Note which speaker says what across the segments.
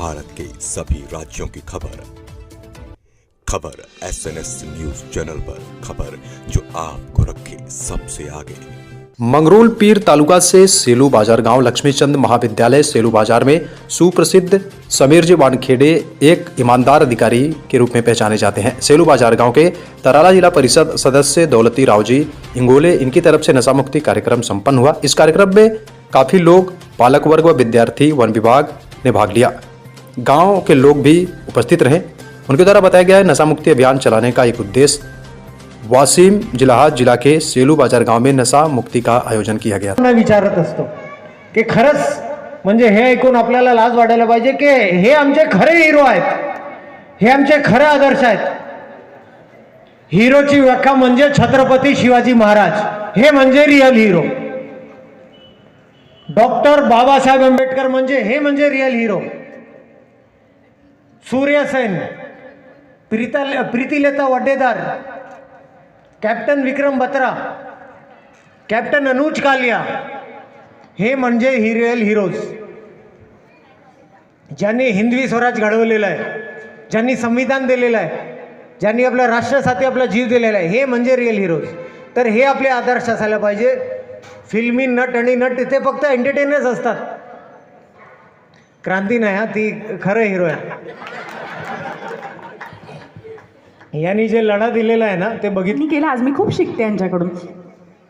Speaker 1: भारत के सभी राज्यों की खबर। खबर S N S news channel पर खबर जो आपको रखे सबसे आगे।
Speaker 2: मंगरूल पीर तालुका से सेलू बाज़ार गाँव लक्ष्मीचंद महाविद्यालय सेलू बाज़ार में सुप्रसिद्ध समीर जी वानखेड़े एक ईमानदार अधिकारी के रूप में पहचाने जाते हैं। सेलू बाज़ार गाँव के तराला जिला परिषद सदस्य दौलती राव जी इंगोले, इनकी तरफ़ से नशा मुक्ति कार्यक्रम संपन्न हुआ। इस कार्यक्रम में काफ़ी लोग पालक वर्ग व विद्यार्थी वन विभाग ने भाग लिया। गाँव के लोग भी उपस्थित रहे। उनके द्वारा बताया गया है नशा मुक्ति अभियान चलाने का एक उद्देश्य वासिम जिलाहात जिला के सेलू बाज़ार गाँव में नशा मुक्ति का आयोजन किया गया।
Speaker 3: विचारत असतो की खरंच म्हणजे हे ऐकून आपल्याला लाज वाटायला पाहिजे की हे आमचे खरे हिरो आहेत. हे आमचे खरे आदर्श आहेत. हिरोची व्याख्या म्हणजे छत्रपती शिवाजी महाराज. हे म्हणजे real hero doctor Babasaheb Ambedkar म्हणजे, हे म्हणजे रिअल हिरो सूर्यसेन प्रीता प्रीतिलता वड्डेदार कॅप्टन विक्रम बत्रा कॅप्टन अनुज कालिया हे म्हणजे ही रिअल हिरोज ज्यांनी हिंदवी स्वराज घडवलेलं आहे ज्यांनी संविधान दिलेलं आहे ज्यांनी आपल्या राष्ट्रासाठी आपला जीव दिलेला आहे हे म्हणजे रिअल हिरोज. तर हे आपले आदर्श असायला पाहिजे. फिल्मी नट आणि नट ते फक्त एंटरटेनर्स असतात. क्रांती नाही हा ती खरं हिरो आहे. यांनी जे लढा दिलेला आहे ना ते बघितलं
Speaker 4: मी केलं आज मी खूप शिकते यांच्याकडून.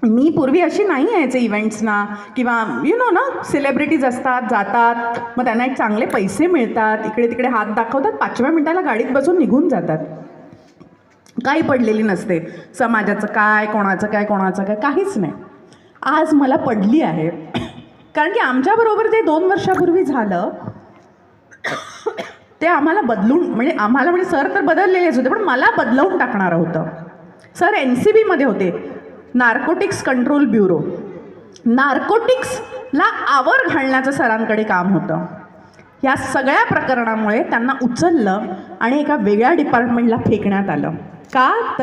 Speaker 4: मी पूर्वी अशी नाही यायचे इव्हेंट्सना किंवा यु नो ना सेलिब्रिटीज असतात जातात मग त्यांना एक चांगले पैसे मिळतात इकडे तिकडे हात दाखवतात पाचव्या मिनिटाला गाडीत बसून निघून जातात. काही पडलेली नसते. समाजाचं काय कोणाचं काय कोणाचं काय काहीच नाही. आज मला पडली आहे. कारण की आमच्याबरोबर जे दोन वर्षापूर्वी झालं ते आम्हाला बदलून म्हणजे आम्हाला म्हणजे सर तर बदललेलेच होते पण मला बदलवून टाकणारं होतं. सर एन सी बीमध्ये होते. Narcotics control bureau. नार्कोटिक्सला आवर घालण्याचं सरांकडे काम होतं. या सगळ्या प्रकरणामुळे त्यांना उचललं आणि एका वेगळ्या डिपार्टमेंटला फेकण्यात आलं. का? तर